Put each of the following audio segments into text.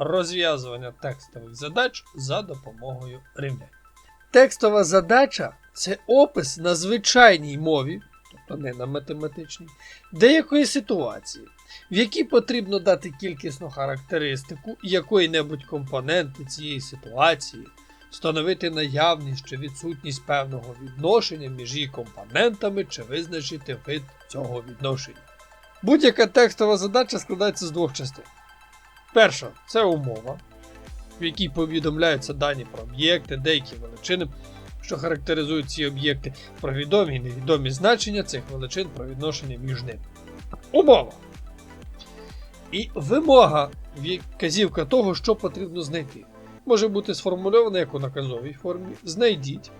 розв'язування текстових задач за допомогою рівнянь. Текстова задача це опис на звичайній мові, тобто не на математичній, деякої ситуації, в якій потрібно дати кількісну характеристику якої-небудь компоненти цієї ситуації, встановити наявність чи відсутність певного відношення між її компонентами чи визначити вид цього відношення. Будь-яка текстова задача складається з двох частин. Перша це умова, в якій повідомляються дані про об'єкти, деякі величини, що характеризують ці об'єкти, про відомі і невідомі значення цих величин про відношення між ними. Умова. І вимога вказівка того, що потрібно знайти. Може бути сформульована як у наказовій формі знайдіть,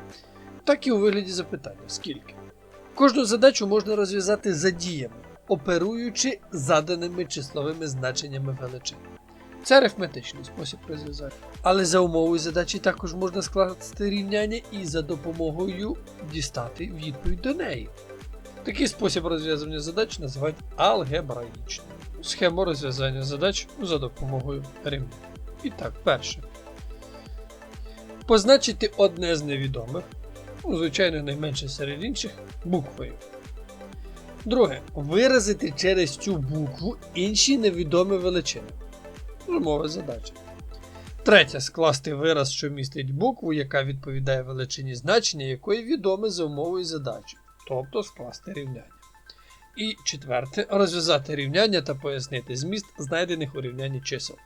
так і у вигляді запитання скільки. Кожну задачу можна розв'язати за діями, оперуючи заданими числовими значеннями величин. Це арифметичний спосіб розв'язання. Але за умовою задачі також можна скласти рівняння і за допомогою дістати відповідь до неї. Такий спосіб розв'язування задач називають алгебраїчним. Схему розв'язання задач за допомогою рівнянь. І так, перше. Позначити одне з невідомих, ну, звичайно, найменше серед інших, буквою. Друге. Виразити через цю букву інші невідомі величини. Умова задачі. Третє. Скласти вираз, що містить букву, яка відповідає величині значення, якої відоме за умовою задачі. Тобто скласти рівняння. І четверте. Розв'язати рівняння та пояснити зміст знайдених у рівнянні чисел.